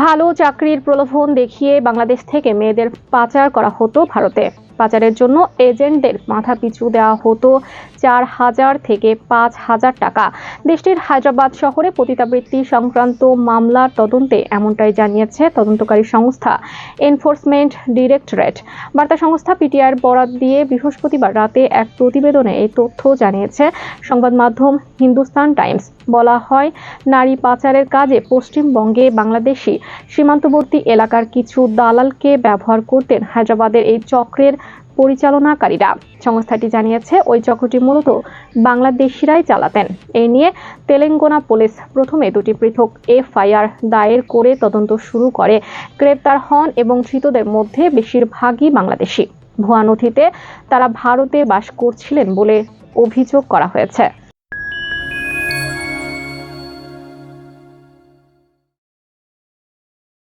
ভালো চাকরির প্রলোভন দেখিয়ে বাংলাদেশ থেকে মেয়েদের পাচার করা হতো ভারতে। পাচারের জন্য এজেন্টদের মাথা পিছু দেওয়া হতো চার হাজার থেকে পাঁচ হাজার টাকা। দেশটির হায়দ্রাবাদ শহরে পতিতাবৃত্তি সংক্রান্ত মামলার তদন্তে এমনটাই জানিয়েছে তদন্তকারী সংস্থা এনফোর্সমেন্ট ডিরেক্টরেট। বার্তা সংস্থা পিটিআর বরাত দিয়ে বৃহস্পতিবার রাতে এক প্রতিবেদনে এই তথ্য জানিয়েছে। সংবাদ মাধ্যম হিন্দুস্তান টাইমস। বলা হয়, নারী পাচারের কাজে পশ্চিমবঙ্গে বাংলাদেশি সীমান্তবর্তী এলাকার কিছু দালালকে ব্যবহার করতেন হায়দ্রাবাদের এই চক্রের পরিচালনাকারীরা। সংস্থাটি জানিয়েছে, ওই চক্রটি মূলত বাংলাদেশিরাই চালাতেন। এই নিয়ে তেলেঙ্গানা পুলিশ প্রথমে দুটি পৃথক এফআইআর দায়ের করে তদন্ত শুরু করে। গ্রেপ্তার হন এবং ধৃতদের মধ্যে বেশিরভাগই বাংলাদেশি। ভুয়া নথিতে তারা ভারতে বাস করছিলেন বলে অভিযোগ করা হয়েছে।